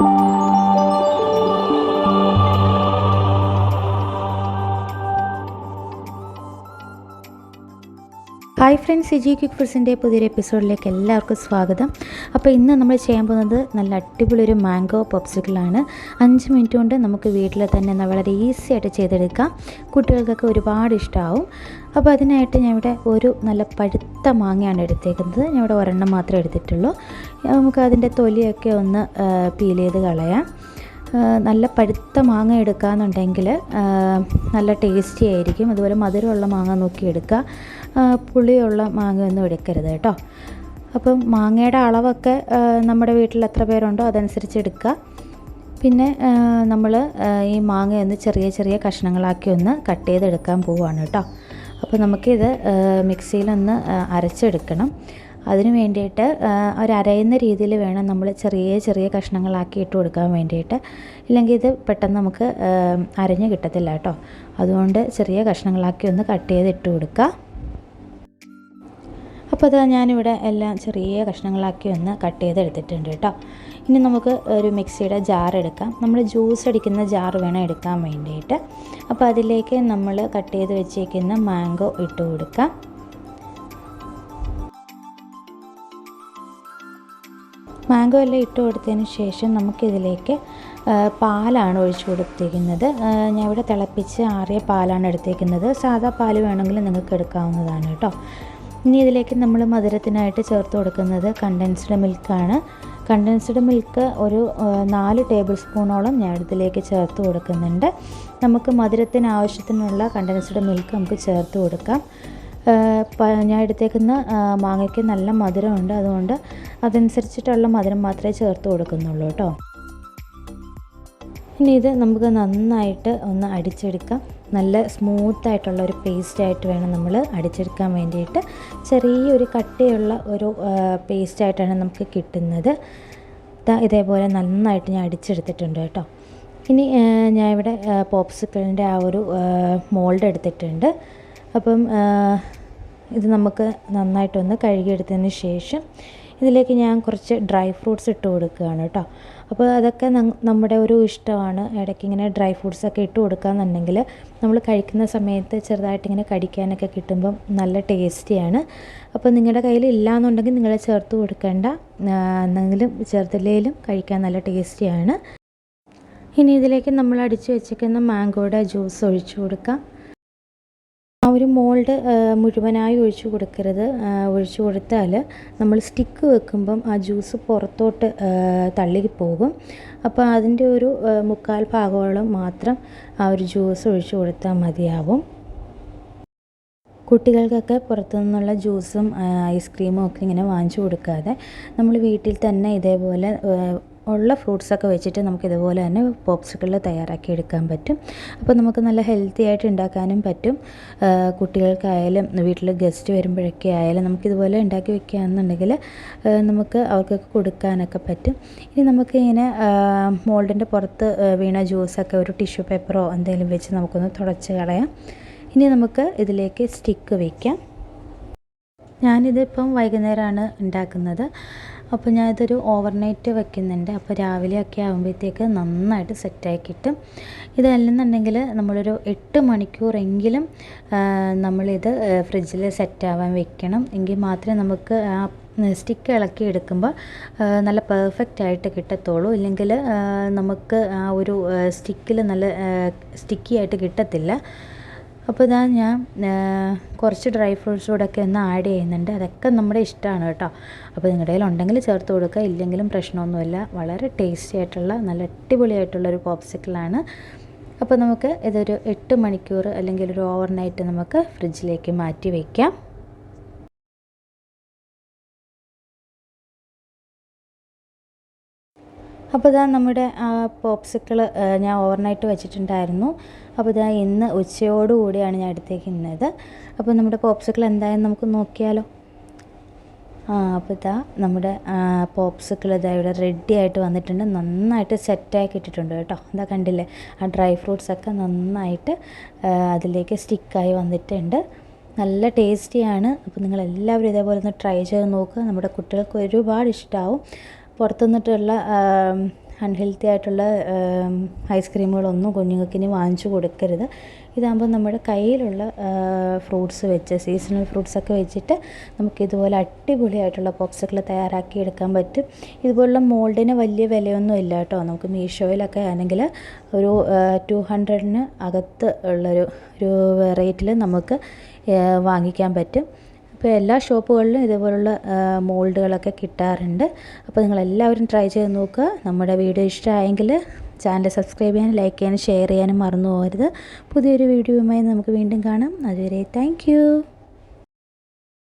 Thank you. Friends Siji quick ഫുഡ്സിന്റെ പുതിയൊരു എപ്പിസോഡിലേക്ക് എല്ലാവർക്കും സ്വാഗതം. അപ്പോൾ ഇന്ന് നമ്മൾ ചെയ്യാൻ പോകുന്നത് നല്ല അടിപൊളി ഒരു മാംഗോ പോപ്സിക്കിളാണ്. അഞ്ച് മിനിറ്റ് കൊണ്ട് നമുക്ക് വീട്ടിൽ തന്നെ വളരെ ഈസി ആയിട്ട് ചെയ്തെടുക്കാം. കുട്ടികൾക്കൊക്കെ ഒരുപാട് ഇഷ്ടമാവും അപ്പോൾ അതിനായിട്ട് ഞാൻ ഇവിടെ ഒരു നല്ല പഴുത്ത മാങ്ങയാണ് എടുത്തേക്കുന്നത്. ഞാൻ ഇവിടെ ഒരെണ്ണം മാത്രമേ എടുത്തിട്ടുള്ളൂ. നമുക്ക് അതിന്റെ തൊലിയൊക്കെ ഒന്ന് പീൽ ചെയ്ത് കളയാം. നല്ല പഴുത്ത മാങ്ങ എടുക്കുകയെന്നുണ്ടെങ്കിൽ നല്ല ടേസ്റ്റി ആയിരിക്കും. അതുപോലെ മധുരമുള്ള മാങ്ങ നോക്കി എടുക്കുക. ആ, മാങ്ങ മാങ്ങയൊന്നും എടുക്കരുത് കേട്ടോ. അപ്പം മാങ്ങയുടെ അളവൊക്കെ നമ്മുടെ വീട്ടിൽ എത്ര പേരുണ്ടോ അതനുസരിച്ച് എടുക്കുക. പിന്നെ നമ്മൾ ഈ മാങ്ങ ഒന്ന് ചെറിയ ചെറിയ കഷ്ണങ്ങളാക്കി ഒന്ന് കട്ട് ചെയ്തെടുക്കാൻ പോവുകയാണ് കേട്ടോ. അപ്പോൾ നമുക്കിത് മിക്സിയിലൊന്ന് അരച്ചെടുക്കണം. അതിന് വേണ്ടിയിട്ട് ഒരയുന്ന രീതിയിൽ വേണം നമ്മൾ ചെറിയ ചെറിയ കഷ്ണങ്ങളാക്കി ഇട്ട് കൊടുക്കാൻ വേണ്ടിയിട്ട്. ഇല്ലെങ്കിൽ ഇത് പെട്ടെന്ന് നമുക്ക് അരഞ്ഞ് കിട്ടത്തില്ല കേട്ടോ. അതുകൊണ്ട് ചെറിയ കഷ്ണങ്ങളാക്കി ഒന്ന് കട്ട് ചെയ്ത് ഇട്ട് കൊടുക്കുക. അപ്പോൾ അത് ഞാനിവിടെ എല്ലാം ചെറിയ കഷ്ണങ്ങളാക്കി ഒന്ന് കട്ട് ചെയ്ത് എടുത്തിട്ടുണ്ട് കേട്ടോ. ഇനി നമുക്ക് ഒരു മിക്സിയുടെ ജാർ എടുക്കാം. നമ്മൾ ജ്യൂസ് അടിക്കുന്ന ജാർ വേണം എടുക്കാൻ വേണ്ടിയിട്ട്. അപ്പോൾ അതിലേക്ക് നമ്മൾ കട്ട് ചെയ്ത് വെച്ചേക്കുന്ന മാംഗോ ഇട്ട് കൊടുക്കാം. മാംഗോ എല്ലാം ഇട്ട് കൊടുത്തതിന് ശേഷം നമുക്കിതിലേക്ക് പാലാണ് ഒഴിച്ചു കൊടുത്തിരിക്കുന്നത്. ഞാൻ ഇവിടെ തിളപ്പിച്ച് ആറിയ പാലാണ് എടുത്തേക്കുന്നത്. സാധാ പാൽ വേണമെങ്കിൽ നിങ്ങൾക്ക് എടുക്കാവുന്നതാണ് കേട്ടോ. ഇനി ഇതിലേക്ക് നമ്മൾ മധുരത്തിനായിട്ട് ചേർത്ത് കൊടുക്കുന്നത് കണ്ടൻസ്ഡ് മിൽക്കാണ് കണ്ടൻസ്ഡ് മിൽക്ക് ഒരു നാല് ടേബിൾ സ്പൂണോളം ഞാൻ ഇതിലേക്ക് ചേർത്ത് കൊടുക്കുന്നുണ്ട്. നമുക്ക് മധുരത്തിന് ആവശ്യത്തിനുള്ള കണ്ടൻസ്ഡ് മിൽക്ക് നമുക്ക് ചേർത്ത് കൊടുക്കാം. ഞാൻ എടുത്തേക്കുന്ന മാങ്ങയ്ക്ക് നല്ല മധുരമുണ്ട്. അതുകൊണ്ട് അതനുസരിച്ചിട്ടുള്ള മധുരം മാത്രമേ ചേർത്ത് കൊടുക്കുന്നുള്ളൂ കേട്ടോ. ഇനി ഇത് നമുക്ക് നന്നായിട്ട് ഒന്ന് അടിച്ചെടുക്കാം. നല്ല സ്മൂത്തായിട്ടുള്ള ഒരു പേസ്റ്റായിട്ട് വേണം നമ്മൾ അടിച്ചെടുക്കാൻ വേണ്ടിയിട്ട്. ചെറിയൊരു കട്ടിയുള്ള ഒരു പേസ്റ്റായിട്ടാണ് നമുക്ക് കിട്ടുന്നത്. ഇതേപോലെ നന്നായിട്ട് ഞാൻ അടിച്ചെടുത്തിട്ടുണ്ട് കേട്ടോ. ഇനി ഞാൻ ഇവിടെ പോപ്സിക്കിളിന്റെ ആ ഒരു മോൾഡ് എടുത്തിട്ടുണ്ട്. അപ്പം ഇത് നമുക്ക് നന്നായിട്ടൊന്ന് കഴുകിയെടുത്തതിന് ശേഷം ഇതിലേക്ക് ഞാൻ കുറച്ച് ഡ്രൈ ഫ്രൂട്ട്സ് ഇട്ട് കൊടുക്കുകയാണ് കേട്ടോ. അപ്പോൾ അതൊക്കെ നമ്മുടെ ഒരു ഇഷ്ടമാണ്. ഇടയ്ക്ക് ഇങ്ങനെ ഡ്രൈ ഫ്രൂട്ട്സ് ഒക്കെ ഇട്ട് കൊടുക്കുകയെന്നുണ്ടെങ്കിൽ നമ്മൾ കഴിക്കുന്ന സമയത്ത് ചെറുതായിട്ട് ഇങ്ങനെ കടിക്കാനൊക്കെ കിട്ടുമ്പം നല്ല ടേസ്റ്റിയാണ് അപ്പോൾ നിങ്ങളുടെ കയ്യിൽ ഇല്ലയെന്നുണ്ടെങ്കിൽ നിങ്ങൾ ചേർത്ത് കൊടുക്കേണ്ട. എന്തെങ്കിലും ചേർത്തില്ലെങ്കിലും കഴിക്കാൻ നല്ല ടേസ്റ്റിയാണ് ഇനി ഇതിലേക്ക് നമ്മൾ അടിച്ചു വെച്ചിരിക്കുന്ന മാംഗോയുടെ ജ്യൂസ് ഒഴിച്ചു കൊടുക്കാം. ഒരു മോൾഡ് മുഴുവനായി ഒഴിച്ചു കൊടുക്കരുത്. ഒഴിച്ചു കൊടുത്താൽ നമ്മൾ സ്റ്റിക്ക് വെക്കുമ്പം ആ ജ്യൂസ് പുറത്തോട്ട് തള്ളിപ്പോകും. തള്ളി പോകും അപ്പോൾ അതിന്റെ ഒരു മുക്കാൽ ഭാഗത്തോളം മാത്രം ആ ഒരു ജ്യൂസ് ഒഴിച്ചു കൊടുത്താൽ മതിയാവും. കുട്ടികൾക്കൊക്കെ പുറത്തു നിന്നുള്ള ജ്യൂസും ഐസ്ക്രീമും ഒക്കെ ഇങ്ങനെ വാങ്ങിച്ചു കൊടുക്കാതെ നമ്മൾ വീട്ടിൽ തന്നെ ഇതേപോലെ ഉള്ള ഫ്രൂട്ട്സൊക്കെ വെച്ചിട്ട് നമുക്ക് ഇതുപോലെ തന്നെ പോപ്സിക്കിൾ തയ്യാറാക്കി എടുക്കാൻ പറ്റും. അപ്പോൾ നമുക്ക് നല്ല ഹെൽത്തി ആയിട്ട് ഉണ്ടാക്കാനും പറ്റും. കുട്ടികൾക്കായാലും വീട്ടിൽ ഗസ്റ്റ് വരുമ്പോഴൊക്കെ ആയാലും നമുക്കിതുപോലെ ഉണ്ടാക്കി വെക്കുകയാണെന്നുണ്ടെങ്കിൽ നമുക്ക് അവർക്കൊക്കെ കൊടുക്കാനൊക്കെ പറ്റും. ഇനി നമുക്ക് ഇങ്ങനെ മോൾഡിന്റെ പുറത്ത് വീണ ജ്യൂസൊക്കെ ഒരു ടിഷ്യൂ പേപ്പറോ എന്തെങ്കിലും വെച്ച് നമുക്കൊന്ന് തുടച്ച് കളയാം. ഇനി നമുക്ക് ഇതിലേക്ക് സ്റ്റിക്ക് വയ്ക്കാം ഞാനിതിപ്പം വൈകുന്നേരമാണ് ഉണ്ടാക്കുന്നത്. അപ്പോൾ ഞാനിതൊരു ഓവർനൈറ്റ് വെക്കുന്നുണ്ട്. അപ്പോൾ രാവിലെയൊക്കെ ആകുമ്പോഴത്തേക്ക് നന്നായിട്ട് സെറ്റായി കിട്ടും ഇതല്ലെന്നുണ്ടെങ്കിൽ നമ്മളൊരു എട്ട് മണിക്കൂറെങ്കിലും നമ്മളിത് ഫ്രിഡ്ജിൽ സെറ്റാവാൻ വെക്കണം. എങ്കിൽ മാത്രമേ നമുക്ക് ആ സ്റ്റിക്ക് ഇളക്കി എടുക്കുമ്പോൾ നല്ല പെർഫെക്റ്റ് ആയിട്ട് കിട്ടത്തുള്ളൂ. ഇല്ലെങ്കിൽ നമുക്ക് ആ ഒരു സ്റ്റിക്കിൽ നല്ല സ്റ്റിക്കി ആയിട്ട് കിട്ടത്തില്ല. അപ്പോൾ ഇതാ ഞാൻ കുറച്ച് ഡ്രൈ ഫ്രൂട്ട്സ് കൂടെ ഒക്കെ ഒന്ന് ആഡ് ചെയ്യുന്നുണ്ട്. അതൊക്കെ നമ്മുടെ ഇഷ്ടമാണ് കേട്ടോ. അപ്പോൾ നിങ്ങളുടെ കയ്യിൽ ഉണ്ടെങ്കിൽ ചേർത്ത് കൊടുക്കുക. ഇല്ലെങ്കിലും പ്രശ്നമൊന്നുമില്ല. വളരെ ടേസ്റ്റി ആയിട്ടുള്ള നല്ല അടിപൊളിയായിട്ടുള്ള ഒരു പോപ്സിക്കിളാണ് അപ്പോൾ നമുക്ക് ഇതൊരു എട്ട് മണിക്കൂർ അല്ലെങ്കിൽ ഒരു ഓവർ നൈറ്റ് നമുക്ക് ഫ്രിഡ്ജിലേക്ക് മാറ്റി വയ്ക്കാം അപ്പോൾ ഇതാ നമ്മുടെ പോപ്സിക്കിൾ ഞാൻ ഓവർനൈറ്റ് വെച്ചിട്ടുണ്ടായിരുന്നു. അപ്പോൾ ഇതാ ഇന്ന് ഉച്ചയോടുകൂടിയാണ് ഞാൻ എടുത്തേക്കുന്നത് അപ്പോൾ നമ്മുടെ പോപ്സിക്കിൾ എന്തായാലും നമുക്ക് നോക്കിയാലോ? ആ അപ്പോൾ ഇതാ നമ്മുടെ പോപ്സിക്കിൾ ഇതാ ഇവിടെ റെഡി ആയിട്ട് വന്നിട്ടുണ്ട്. നന്നായിട്ട് സെറ്റാക്കി ഇട്ടിട്ടുണ്ട് കേട്ടോ. ഇതാ കണ്ടില്ലേ? ആ ഡ്രൈ ഫ്രൂട്ട്സ് ഒക്കെ നന്നായിട്ട് അതിലേക്ക് സ്റ്റിക്കായി വന്നിട്ടുണ്ട്. നല്ല ടേസ്റ്റിയാണ് അപ്പോൾ നിങ്ങളെല്ലാവരും ഇതേപോലെ ഒന്ന് ട്രൈ ചെയ്ത് നോക്കുക നമ്മുടെ കുട്ടികൾക്ക് ഒരുപാട് ഇഷ്ടമാവും പുറത്തുനിന്നിട്ടുള്ള അൺഹെൽത്തി ആയിട്ടുള്ള ഐസ്ക്രീമുകളൊന്നും കുഞ്ഞുങ്ങൾക്ക് ഇനി വാങ്ങിച്ചു കൊടുക്കരുത്. ഇതാകുമ്പോൾ നമ്മുടെ കയ്യിലുള്ള ഫ്രൂട്ട്സ് വെച്ച് സീസണൽ ഫ്രൂട്ട്സൊക്കെ വെച്ചിട്ട് നമുക്കിതുപോലെ അടിപൊളിയായിട്ടുള്ള പോപ്സിക്കിൾ തയ്യാറാക്കി എടുക്കാൻ പറ്റും. ഇതുപോലുള്ള മോൾഡിന് വലിയ വിലയൊന്നും ഇല്ല കേട്ടോ. നമുക്ക് മീഷോയിലൊക്കെ ആണെങ്കിൽ ഒരു ടു ഹൺഡ്രഡിന് അകത്ത് ഉള്ളൊരു ഒരു റേറ്റിൽ നമുക്ക് വാങ്ങിക്കാൻ പറ്റും. ഇപ്പോൾ എല്ലാ ഷോപ്പുകളിലും ഇതുപോലുള്ള മോൾഡുകളൊക്കെ കിട്ടാറുണ്ട്. അപ്പോൾ നിങ്ങളെല്ലാവരും ട്രൈ ചെയ്ത് നോക്കുക. നമ്മുടെ വീഡിയോ ഇഷ്ടമായെങ്കിൽ ചാനൽ സബ്സ്ക്രൈബ് ചെയ്യാനും ലൈക്ക് ചെയ്യാനും ഷെയർ ചെയ്യാനും മറന്നു പോകരുത്. പുതിയൊരു വീഡിയോയുമായി നമുക്ക് വീണ്ടും കാണാം. അതുവരെ താങ്ക്